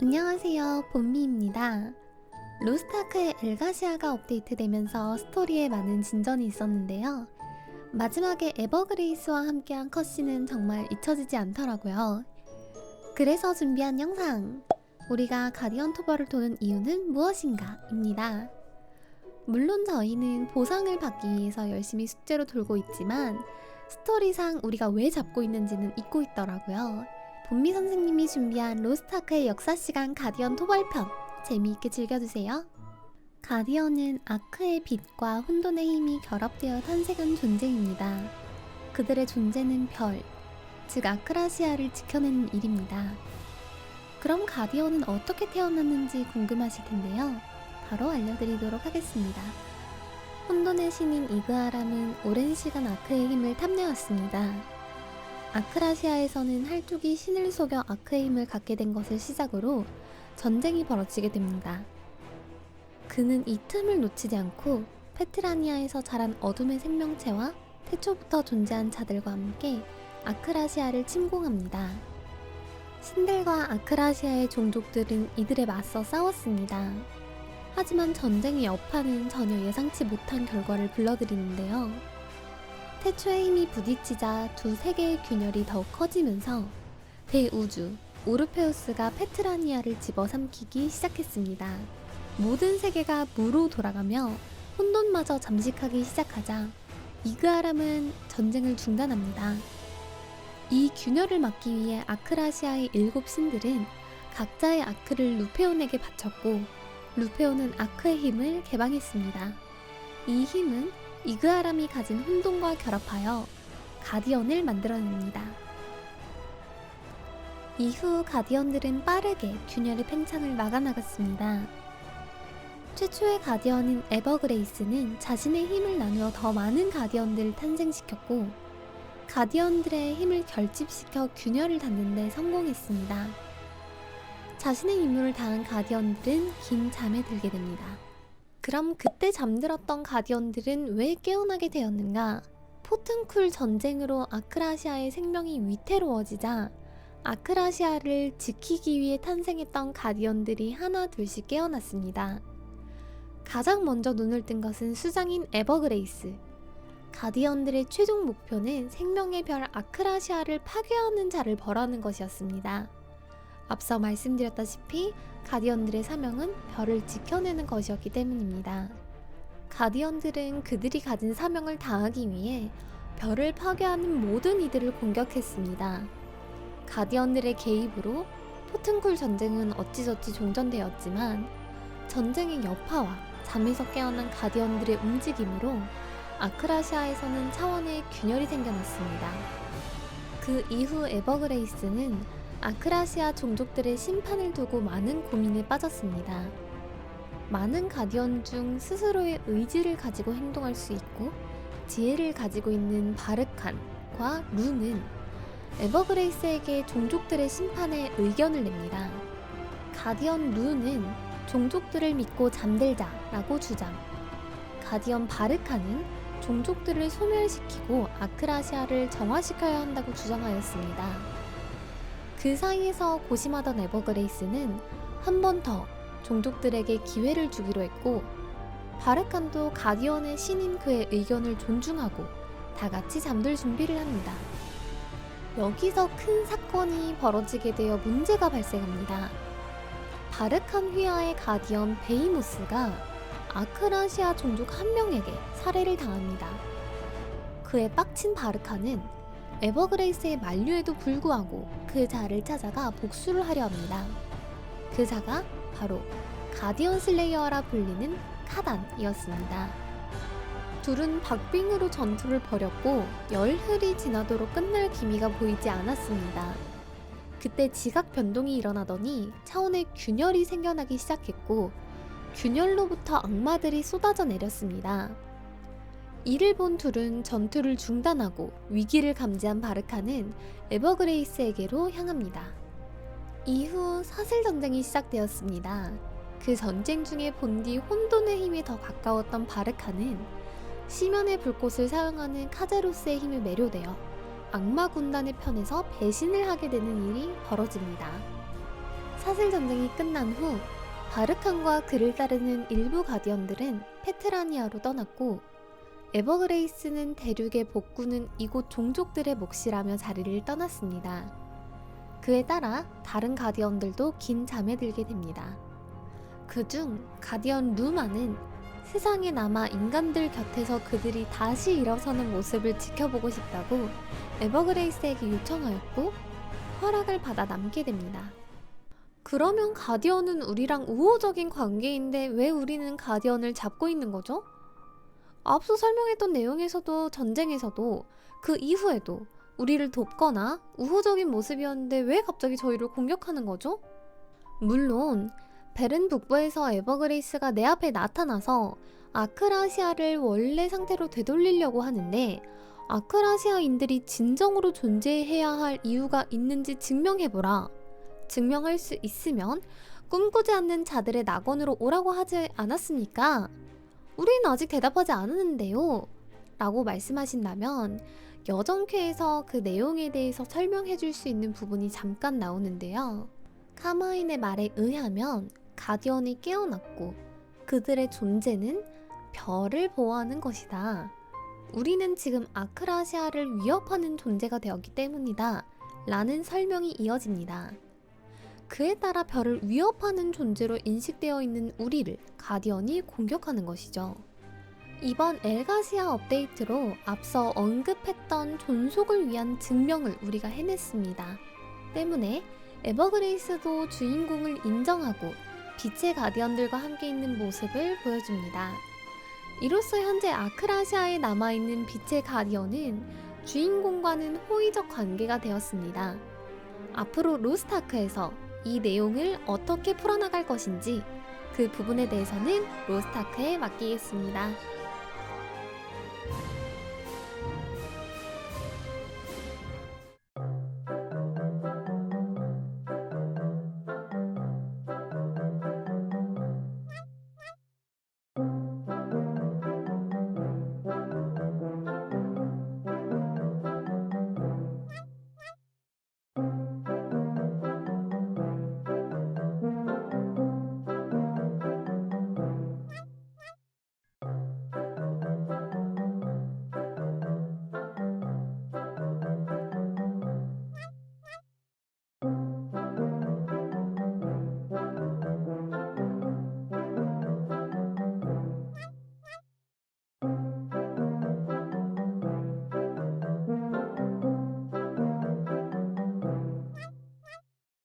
안녕하세요, 본미입니다. 로스타크의 엘가시아가 업데이트되면서 스토리에 많은 진전이 있었는데요. 마지막에 에버그레이스와 함께한 컷신은 정말 잊혀지지 않더라고요. 그래서 준비한 영상! 우리가 가디언 토벌을 도는 이유는 무엇인가? 입니다. 물론 저희는 보상을 받기 위해서 열심히 숙제로 돌고 있지만 스토리상 우리가 왜 잡고 있는지는 잊고 있더라고요. 본미 선생님이 준비한 로스타크의 역사 시간 가디언 토벌편 재미있게 즐겨주세요. 가디언은 아크의 빛과 혼돈의 힘이 결합되어 탄생한 존재입니다. 그들의 존재는 별, 즉 아크라시아를 지켜내는 일입니다. 그럼 가디언은 어떻게 태어났는지 궁금하실 텐데요. 바로 알려드리도록 하겠습니다. 혼돈의 신인 이그아람은 오랜 시간 아크의 힘을 탐내었습니다. 아크라시아에서는 할족이 신을 속여 아크의 힘을 갖게 된 것을 시작으로 전쟁이 벌어지게 됩니다. 그는 이 틈을 놓치지 않고 페트라니아에서 자란 어둠의 생명체와 태초부터 존재한 자들과 함께 아크라시아를 침공합니다. 신들과 아크라시아의 종족들은 이들에 맞서 싸웠습니다. 하지만 전쟁의 여파는 전혀 예상치 못한 결과를 불러들이는데요. 태초의 힘이 부딪히자 두 세계의 균열이 더욱 커지면서 대우주 오르페우스가 페트라니아를 집어삼키기 시작했습니다. 모든 세계가 무로 돌아가며 혼돈마저 잠식하기 시작하자 이그아람은 전쟁을 중단합니다. 이 균열을 막기 위해 아크라시아의 일곱 신들은 각자의 아크를 루페온에게 바쳤고 루페온은 아크의 힘을 개방했습니다. 이 힘은 이그아람이 가진 혼돈과 결합하여 가디언을 만들어냅니다. 이후 가디언들은 빠르게 균열의 팽창을 막아나갔습니다. 최초의 가디언인 에버그레이스는 자신의 힘을 나누어 더 많은 가디언들을 탄생시켰고 가디언들의 힘을 결집시켜 균열을 닫는 데 성공했습니다. 자신의 임무를 다한 가디언들은 긴 잠에 들게 됩니다. 그럼 그때 잠들었던 가디언들은 왜 깨어나게 되었는가? 포튼쿨 전쟁으로 아크라시아의 생명이 위태로워지자 아크라시아를 지키기 위해 탄생했던 가디언들이 하나 둘씩 깨어났습니다. 가장 먼저 눈을 뜬 것은 수장인 에버그레이스. 가디언들의 최종 목표는 생명의 별 아크라시아를 파괴하는 자를 벌하는 것이었습니다. 앞서 말씀드렸다시피 가디언들의 사명은 별을 지켜내는 것이었기 때문입니다. 가디언들은 그들이 가진 사명을 다하기 위해 별을 파괴하는 모든 이들을 공격했습니다. 가디언들의 개입으로 포튼쿨 전쟁은 어찌저찌 종전되었지만 전쟁의 여파와 잠에서 깨어난 가디언들의 움직임으로 아크라시아에서는 차원의 균열이 생겨났습니다. 그 이후 에버그레이스는 아크라시아 종족들의 심판을 두고 많은 고민에 빠졌습니다. 많은 가디언 중 스스로의 의지를 가지고 행동할 수 있고 지혜를 가지고 있는 바르칸과 루는 에버그레이스에게 종족들의 심판에 의견을 냅니다. 가디언 루는 종족들을 믿고 잠들자 라고 주장. 가디언 바르칸은 종족들을 소멸시키고 아크라시아를 정화시켜야 한다고 주장하였습니다. 그 사이에서 고심하던 에버그레이스는 한 번 더 종족들에게 기회를 주기로 했고 바르칸도 가디언의 신인 그의 의견을 존중하고 다 같이 잠들 준비를 합니다. 여기서 큰 사건이 벌어지게 되어 문제가 발생합니다. 바르칸 휘하의 가디언 베이모스가 아크라시아 종족 한 명에게 살해를 당합니다. 그에 빡친 바르칸은 에버그레이스의 만류에도 불구하고 그 자를 찾아가 복수를 하려 합니다. 그 자가 바로 가디언 슬레이어라 불리는 카단이었습니다. 둘은 박빙으로 전투를 벌였고 열흘이 지나도록 끝날 기미가 보이지 않았습니다. 그때 지각 변동이 일어나더니 차원의 균열이 생겨나기 시작했고 균열로부터 악마들이 쏟아져 내렸습니다. 이를 본 둘은 전투를 중단하고 위기를 감지한 바르카는 에버그레이스에게로 향합니다. 이후 사슬 전쟁이 시작되었습니다. 그 전쟁 중에 본디 혼돈의 힘이 더 가까웠던 바르카는 시면의 불꽃을 사용하는 카제로스의 힘에 매료되어 악마 군단의 편에서 배신을 하게 되는 일이 벌어집니다. 사슬 전쟁이 끝난 후 바르칸과 그를 따르는 일부 가디언들은 페트라니아로 떠났고 에버그레이스는 대륙의 복구는 이곳 종족들의 몫이라며 자리를 떠났습니다. 그에 따라 다른 가디언들도 긴 잠에 들게 됩니다. 그중 가디언 루마는 세상에 남아 인간들 곁에서 그들이 다시 일어서는 모습을 지켜보고 싶다고 에버그레이스에게 요청하였고 허락을 받아 남게 됩니다. 그러면 가디언은 우리랑 우호적인 관계인데 왜 우리는 가디언을 잡고 있는 거죠? 앞서 설명했던 내용에서도 전쟁에서도 그 이후에도 우리를 돕거나 우호적인 모습이었는데 왜 갑자기 저희를 공격하는 거죠? 물론 베른 북부에서 에버그레이스가 내 앞에 나타나서 아크라시아를 원래 상태로 되돌리려고 하는데 아크라시아인들이 진정으로 존재해야 할 이유가 있는지 증명해보라. 증명할 수 있으면 꿈꾸지 않는 자들의 낙원으로 오라고 하지 않았습니까? 우린 아직 대답하지 않았는데요. 라고 말씀하신다면 여정회에서 그 내용에 대해서 설명해 줄 수 있는 부분이 잠깐 나오는데요. 카마인의 말에 의하면 가디언이 깨어났고 그들의 존재는 별을 보호하는 것이다. 우리는 지금 아크라시아를 위협하는 존재가 되었기 때문이다. 라는 설명이 이어집니다. 그에 따라 별을 위협하는 존재로 인식되어 있는 우리를 가디언이 공격하는 것이죠. 이번 엘가시아 업데이트로 앞서 언급했던 존속을 위한 증명을 우리가 해냈습니다. 때문에 에버그레이스도 주인공을 인정하고 빛의 가디언들과 함께 있는 모습을 보여줍니다. 이로써 현재 아크라시아에 남아있는 빛의 가디언은 주인공과는 호의적 관계가 되었습니다. 앞으로 로스타크에서 이 내용을 어떻게 풀어나갈 것인지 그 부분에 대해서는 로스타크에 맡기겠습니다.